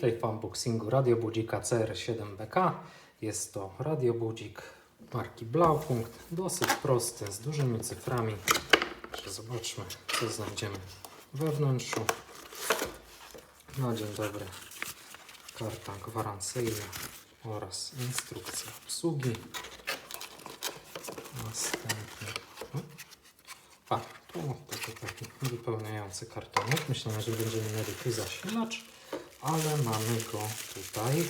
Tutaj w unboxingu radiobudzika CR7BK. Jest to radiobudzik marki Blaupunkt. Dosyć prosty, z dużymi cyframi. Zobaczmy, co znajdziemy we wnętrzu. Na dzień dobry. Karta gwarancyjna oraz instrukcja obsługi. Następnie. A, to, to taki wypełniający kartonek. Myślałem, że będziemy mieli tu zasilacz, ale mamy go tutaj.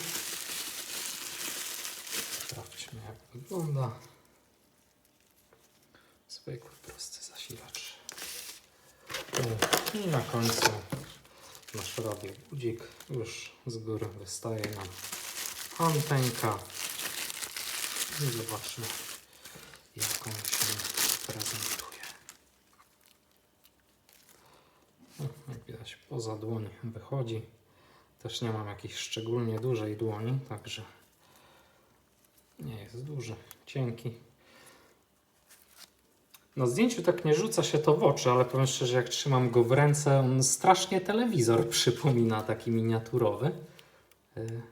Sprawdźmy, jak wygląda. Zwykły, prosty zasilacz. I na końcu nasz radio budzik. Już z góry wystaje nam antenka. I zobaczmy, jak on się prezentuje. Jak widać, poza dłoń wychodzi. Też nie mam jakiejś szczególnie dużej dłoni, także nie jest duży, cienki. Na zdjęciu tak nie rzuca się to w oczy, ale powiem szczerze, jak trzymam go w ręce, on strasznie telewizor przypomina, taki miniaturowy. Y,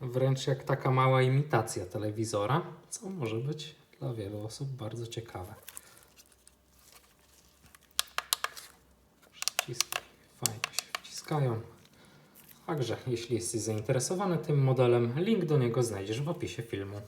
Wręcz jak taka mała imitacja telewizora, co może być dla wielu osób bardzo ciekawe. Przyciski fajnie się wciskają. Także jeśli jesteś zainteresowany tym modelem, link do niego znajdziesz w opisie filmu.